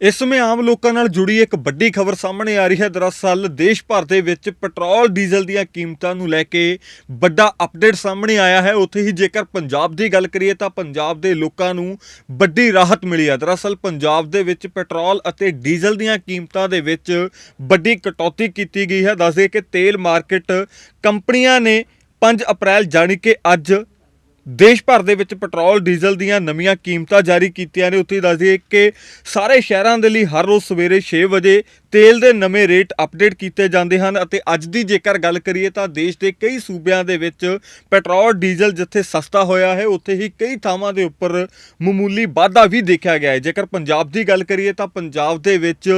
ਇਸ ਸਮੇਂ ਆਮ ਲੋਕਾਂ ਨਾਲ ਜੁੜੀ ਇੱਕ ਵੱਡੀ ਖਬਰ ਸਾਹਮਣੇ ਆ ਰਹੀ ਹੈ। ਦਰਅਸਲ ਦੇਸ਼ ਭਰ ਦੇ ਵਿੱਚ ਪੈਟਰੋਲ, ਡੀਜ਼ਲ ਦੀਆਂ ਕੀਮਤਾਂ ਨੂੰ ਲੈ ਕੇ ਵੱਡਾ ਅਪਡੇਟ ਸਾਹਮਣੇ ਆਇਆ ਹੈ। ਉੱਥੇ ਹੀ ਜੇਕਰ ਪੰਜਾਬ ਦੀ ਗੱਲ ਕਰੀਏ ਤਾਂ ਪੰਜਾਬ ਦੇ ਲੋਕਾਂ ਨੂੰ ਵੱਡੀ ਰਾਹਤ ਮਿਲੀ ਹੈ। ਦਰਅਸਲ ਪੰਜਾਬ ਦੇ ਵਿੱਚ ਪੈਟਰੋਲ ਅਤੇ ਡੀਜ਼ਲ ਦੀਆਂ ਕੀਮਤਾਂ ਦੇ ਵਿੱਚ ਵੱਡੀ ਕਟੌਤੀ ਕੀਤੀ ਗਈ ਹੈ। ਦੱਸਦੇ ਕਿ ਤੇਲ ਮਾਰਕੀਟ ਕੰਪਨੀਆਂ ਨੇ 5 ਅਪ੍ਰੈਲ ਜਾਣੀ ਕਿ ਅੱਜ ਦੇਸ਼ ਭਰ ਦੇ ਵਿੱਚ ਪੈਟਰੋਲ, ਡੀਜ਼ਲ ਦੀਆਂ ਨਵੀਆਂ ਕੀਮਤਾਂ ਜਾਰੀ ਕੀਤੀਆਂ ਨੇ। ਉੱਥੇ ਦੱਸਦੀ ਦੱਸ ਕਿ ਸਾਰੇ ਸ਼ਹਿਰਾਂ ਦੇ ਲਈ ਹਰ ਰੋਜ਼ ਸਵੇਰੇ 6 ਵਜੇ ਤੇਲ ਦੇ ਨਵੇਂ ਰੇਟ ਅਪਡੇਟ ਕੀਤੇ ਜਾਂਦੇ ਹਨ ਅਤੇ ਅੱਜ ਦੀ ਜੇਕਰ ਗੱਲ ਕਰੀਏ ਤਾਂ ਦੇਸ਼ ਦੇ ਕਈ ਸੂਬਿਆਂ ਦੇ ਵਿੱਚ ਪੈਟਰੋਲ, ਡੀਜ਼ਲ ਜਿੱਥੇ ਸਸਤਾ ਹੋਇਆ ਹੈ, ਉੱਥੇ ਹੀ ਕਈ ਥਾਵਾਂ ਦੇ ਉੱਪਰ ਮਾਮੂਲੀ ਵਾਧਾ ਵੀ ਦੇਖਿਆ ਗਿਆ ਹੈ। ਜੇਕਰ ਪੰਜਾਬ ਦੀ ਗੱਲ ਕਰੀਏ ਤਾਂ ਪੰਜਾਬ ਦੇ ਵਿੱਚ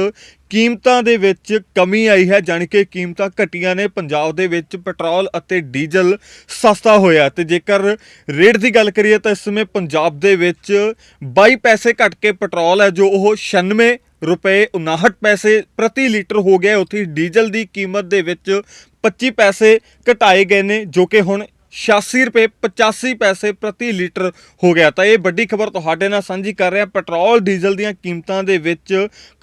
ਕੀਮਤਾਂ ਦੇ ਵਿੱਚ ਕਮੀ ਆਈ ਹੈ, ਜਾਣੀ ਕਿ ਕੀਮਤਾਂ ਘਟੀਆਂ ਨੇ। ਪੰਜਾਬ ਦੇ ਵਿੱਚ ਪੈਟਰੋਲ ਅਤੇ ਡੀਜ਼ਲ ਸਸਤਾ ਹੋਇਆ ਤੇ ਜੇਕਰ ਰੇਟ ਦੀ ਗੱਲ ਕਰੀਏ ਤਾਂ ਇਸ ਸਮੇਂ ਪੰਜਾਬ ਦੇ ਵਿੱਚ 22 ਪੈਸੇ ਘਟ ਕੇ ਪੈਟਰੋਲ ਹੈ, ਜੋ ਉਹ 96 ਰੁਪਏ 59 ਪੈਸੇ ਪ੍ਰਤੀ ਲੀਟਰ ਹੋ ਗਿਆ ਉੱਥੇ ਡੀਜ਼ਲ ਦੀ ਕੀਮਤ ਦੇ ਵਿੱਚ 25 ਪੈਸੇ ਘਟਾਏ ਗਏ ਨੇ, ਜੋ ਕਿ ਹੁਣ 86 ਰੁਪਏ 85 ਪੈਸੇ ਪ੍ਰਤੀ ਲੀਟਰ ਹੋ ਗਿਆ। ਤਾਂ ਇਹ ਵੱਡੀ ਖਬਰ ਤੁਹਾਡੇ ਨਾਲ ਸਾਂਝੀ ਕਰ ਰਿਹਾ। ਪੈਟਰੋਲ, ਡੀਜ਼ਲ ਦੀਆਂ ਕੀਮਤਾਂ ਦੇ ਵਿੱਚ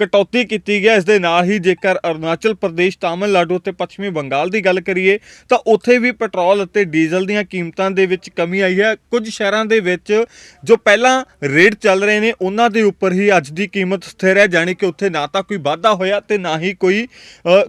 ਕਟੌਤੀ ਕੀਤੀ ਗਿਆ ਇਸ ਦੇ ਨਾਲ ਹੀ ਜੇਕਰ ਅਰੁਣਾਚਲ ਪ੍ਰਦੇਸ਼, ਤਾਮਿਲਨਾਡੂ ਅਤੇ ਪੱਛਮੀ ਬੰਗਾਲ ਦੀ ਗੱਲ ਕਰੀਏ, ਤਾਂ ਉੱਥੇ ਵੀ ਪੈਟਰੋਲ ਅਤੇ ਡੀਜ਼ਲ ਦੀਆਂ ਕੀਮਤਾਂ ਦੇ ਵਿੱਚ ਕਮੀ ਆਈ ਹੈ। ਕੁਝ ਸ਼ਹਿਰਾਂ ਦੇ ਵਿੱਚ ਜੋ ਪਹਿਲਾਂ ਰੇਟ ਚੱਲ ਰਹੇ ਨੇ, ਉਹਨਾਂ ਦੇ ਉੱਪਰ ਹੀ ਅੱਜ ਦੀ ਕੀਮਤ ਸਥਿਰ ਹੈ। ਜਾਣੀ ਕਿ ਉੱਥੇ ਨਾ ਤਾਂ ਕੋਈ ਵਾਧਾ ਹੋਇਆ ਤੇ ਨਾ ਹੀ ਕੋਈ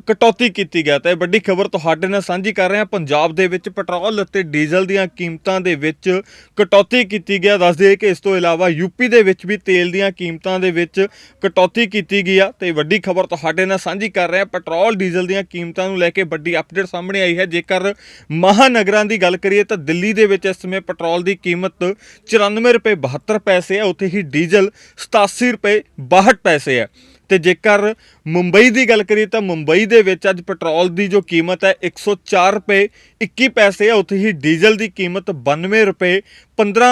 ਕਟੌਤੀ ਕੀਤੀ ਗਿਆ ਤਾਂ ਇਹ ਵੱਡੀ ਖਬਰ ਤੁਹਾਡੇ ਨਾਲ ਸਾਂਝੀ ਕਰ ਰਹੇ। ਹਾਂ ਪੰਜਾਬ ਦੇ ਵਿੱਚ ਪੈਟਰੋਲ ਅਤੇ ਡੀਜ਼ਲ ਦੀਆਂ ਕੀਮਤਾਂ ਦੇ ਵਿੱਚ ਕਟੌਤੀ ਕੀਤੀ ਗਿਆ। ਦੱਸ ਦਈਏ ਕਿ ਇਸ ਤੋਂ ਇਲਾਵਾ ਯੂਪੀ ਦੇ ਵਿੱਚ ਵੀ ਤੇਲ ਦੀਆਂ ਕੀਮਤਾਂ ਦੇ ਵਿੱਚ ਕਟੌਤੀ ਕੀਤੀ ਗਈ ਆ। ਤੇ ਵੱਡੀ ਖਬਰ ਤੁਹਾਡੇ ਨਾਲ ਸਾਂਝੀ ਕਰ ਰਹੇ ਹਾਂ ਪੈਟਰੋਲ, ਡੀਜ਼ਲ ਦੀਆਂ ਕੀਮਤਾਂ ਨੂੰ ਲੈ ਕੇ ਵੱਡੀ ਅਪਡੇਟ ਸਾਹਮਣੇ ਆਈ ਹੈ। ਜੇਕਰ ਮਹਾਨਗਰਾਂ ਦੀ ਗੱਲ ਕਰੀਏ ਤਾਂ ਦਿੱਲੀ ਦੇ ਵਿੱਚ ਇਸ ਸਮੇਂ ਪੈਟਰੋਲ ਦੀ ਕੀਮਤ 94 ਰੁਪਏ 72 ਪੈਸੇ ਹੈ ਉੱਥੇ ਹੀ ਡੀਜ਼ਲ 87 ਰੁਪਏ 62 ਪੈਸੇ ਹੈ ਤੇ ਜੇਕਰ ਮੁੰਬਈ ਦੀ ਗੱਲ ਕਰੀਏ ਤਾਂ ਮੁੰਬਈ ਦੇ ਵਿੱਚ ਅੱਜ ਪੈਟਰੋਲ ਦੀ ਜੋ ਕੀਮਤ ਹੈ 104 ਰੁਪਏ 21 ਪੈਸੇ ਹੈ ਉੱਥੇ ਹੀ ਡੀਜ਼ਲ ਦੀ ਕੀਮਤ 92 ਰੁਪਏ 15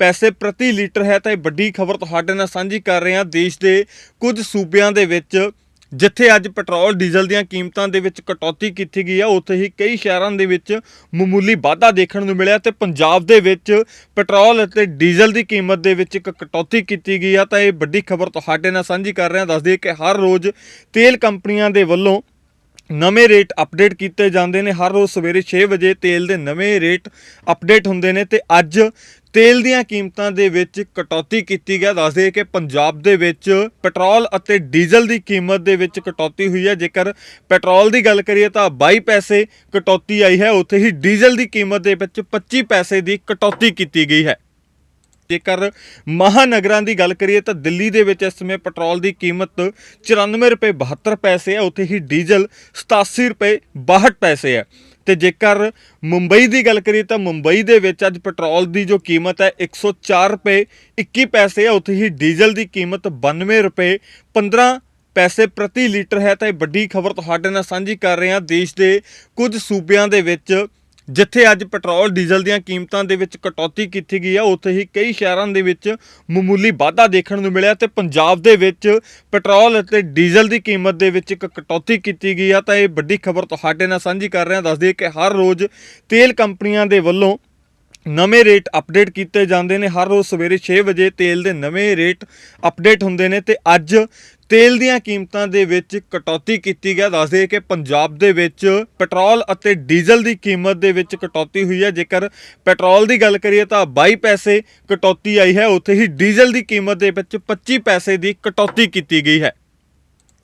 ਪੈਸੇ ਪ੍ਰਤੀ ਲੀਟਰ ਹੈ। ਤਾਂ ਇਹ ਵੱਡੀ ਖਬਰ ਤੁਹਾਡੇ ਨਾਲ ਸਾਂਝੀ ਕਰ ਰਹੇ। ਹਾਂ ਦੇਸ਼ ਦੇ ਕੁਝ ਸੂਬਿਆਂ ਦੇ ਵਿੱਚ ਜਿੱਥੇ ਅੱਜ ਪੈਟਰੋਲ, ਡੀਜ਼ਲ ਦੀਆਂ ਕੀਮਤਾਂ ਦੇ ਵਿੱਚ ਕਟੌਤੀ ਕੀਤੀ ਗਈ ਆ, ਉੱਥੇ ਹੀ ਕਈ ਸ਼ਹਿਰਾਂ ਦੇ ਵਿੱਚ ਮਾਮੂਲੀ ਵਾਧਾ ਦੇਖਣ ਨੂੰ ਮਿਲਿਆ ਤੇ ਪੰਜਾਬ ਦੇ ਵਿੱਚ ਪੈਟਰੋਲ ਅਤੇ ਡੀਜ਼ਲ ਦੀ ਕੀਮਤ ਦੇ ਵਿੱਚ ਇੱਕ ਕਟੌਤੀ ਕੀਤੀ ਗਈ ਆ। ਤਾਂ ਇਹ ਵੱਡੀ ਖਬਰ ਤੁਹਾਡੇ ਨਾਲ ਸਾਂਝੀ ਕਰ ਰਹੇ ਹਾਂ ਦੱਸ ਦਈਏ ਕਿ ਹਰ ਰੋਜ਼ ਤੇਲ ਕੰਪਨੀਆਂ ਦੇ ਵੱਲੋਂ ਨਵੇਂ ਰੇਟ ਅਪਡੇਟ ਕੀਤੇ ਜਾਂਦੇ ਨੇ। ਹਰ ਰੋਜ਼ ਸਵੇਰੇ 6 ਵਜੇ ਤੇਲ ਦੇ ਨਵੇਂ ਰੇਟ ਅਪਡੇਟ ਹੁੰਦੇ ਨੇ ਤੇ ਅੱਜ ਤੇਲ ਦੀਆਂ ਕੀਮਤਾਂ ਦੇ ਵਿੱਚ ਕਟੌਤੀ ਕੀਤੀ ਗਿਆ ਦੱਸਦੇ ਕਿ ਪੰਜਾਬ ਦੇ ਵਿੱਚ ਪੈਟਰੋਲ ਅਤੇ ਡੀਜ਼ਲ ਦੀ ਕੀਮਤ ਦੇ ਵਿੱਚ ਕਟੌਤੀ ਹੋਈ ਹੈ। ਜੇਕਰ ਪੈਟਰੋਲ ਦੀ ਗੱਲ ਕਰੀਏ ਤਾਂ 22 ਪੈਸੇ ਕਟੌਤੀ ਆਈ ਹੈ। ਉੱਥੇ ਹੀ ਡੀਜ਼ਲ ਦੀ ਕੀਮਤ ਦੇ ਵਿੱਚ 25 ਪੈਸੇ ਦੀ ਕਟੌਤੀ ਕੀਤੀ ਗਈ ਹੈ। ਜੇਕਰ ਮਹਾਨਗਰਾਂ ਦੀ ਗੱਲ ਕਰੀਏ ਤਾਂ ਦਿੱਲੀ ਦੇ ਵਿੱਚ ਇਸ ਸਮੇਂ ਪੈਟਰੋਲ ਦੀ ਕੀਮਤ 94 ਰੁਪਏ 72 ਪੈਸੇ ਹੈ, ਉੱਥੇ ਹੀ ਡੀਜ਼ਲ 87 ਰੁਪਏ 62 ਪੈਸੇ ਹੈ। ਤੇ ਜੇਕਰ ਮੁੰਬਈ ਦੀ ਗੱਲ ਕਰੀਏ ਤਾਂ ਮੁੰਬਈ ਦੇ ਵਿੱਚ ਅੱਜ ਪੈਟਰੋਲ ਦੀ ਜੋ ਕੀਮਤ ਹੈ 104 ਰੁਪਏ 21 ਪੈਸੇ ਹੈ, ਉੱਥੇ ਹੀ ਡੀਜ਼ਲ ਦੀ ਕੀਮਤ 92 ਰੁਪਏ 15 ਪੈਸੇ ਪ੍ਰਤੀ ਲੀਟਰ ਹੈ। ਤਾਂ ਇਹ ਵੱਡੀ ਖਬਰ ਤੁਹਾਡੇ ਨਾਲ ਸਾਂਝੀ ਕਰ ਰਹੇ ਹਾਂ। ਦੇਸ਼ ਦੇ ਕੁਝ ਸੂਬਿਆਂ ਦੇ ਵਿੱਚ ਜਿੱਥੇ ਅੱਜ ਪੈਟਰੋਲ, ਡੀਜ਼ਲ ਦੀਆਂ ਕੀਮਤਾਂ ਦੇ ਵਿੱਚ ਕਟੌਤੀ ਕੀਤੀ ਗਈ ਆ, ਉੱਥੇ ਹੀ ਕਈ ਸ਼ਹਿਰਾਂ ਦੇ ਵਿੱਚ ਮਾਮੂਲੀ ਵਾਧਾ ਦੇਖਣ ਨੂੰ ਮਿਲਿਆ ਤੇ ਪੰਜਾਬ ਦੇ ਵਿੱਚ ਪੈਟਰੋਲ ਅਤੇ ਡੀਜ਼ਲ ਦੀ ਕੀਮਤ ਦੇ ਵਿੱਚ ਇੱਕ ਕਟੌਤੀ ਕੀਤੀ ਗਈ ਆ। ਤਾਂ ਇਹ ਵੱਡੀ ਖਬਰ ਤੁਹਾਡੇ ਨਾਲ ਸਾਂਝੀ ਕਰ ਰਹੇ ਹਾਂ ਦੱਸ ਦਈਏ ਕਿ ਹਰ ਰੋਜ਼ ਤੇਲ ਕੰਪਨੀਆਂ ਦੇ ਵੱਲੋਂ ਨਵੇਂ ਰੇਟ ਅਪਡੇਟ ਕੀਤੇ ਜਾਂਦੇ ਨੇ। ਹਰ ਰੋਜ਼ ਸਵੇਰੇ 6 ਵਜੇ ਤੇਲ ਦੇ ਨਵੇਂ ਰੇਟ ਅਪਡੇਟ ਹੁੰਦੇ ਨੇ ਤੇ ਅੱਜ ਤੇਲ ਦੀਆਂ ਕੀਮਤਾਂ ਦੇ ਵਿੱਚ ਕਟੌਤੀ ਕੀਤੀ ਗਿਆ। ਦੱਸਦੇ ਕਿ ਪੰਜਾਬ ਦੇ ਵਿੱਚ ਪੈਟਰੋਲ ਅਤੇ ਡੀਜ਼ਲ ਦੀ ਕੀਮਤ ਦੇ ਵਿੱਚ ਕਟੌਤੀ ਹੋਈ ਹੈ। ਜੇਕਰ ਪੈਟਰੋਲ ਦੀ ਗੱਲ ਕਰੀਏ ਤਾਂ 22 ਪੈਸੇ ਕਟੌਤੀ ਆਈ ਹੈ। ਉੱਥੇ ਹੀ ਡੀਜ਼ਲ ਦੀ ਕੀਮਤ ਦੇ ਵਿੱਚ 25 ਪੈਸੇ ਦੀ ਕਟੌਤੀ ਕੀਤੀ ਗਈ ਹੈ।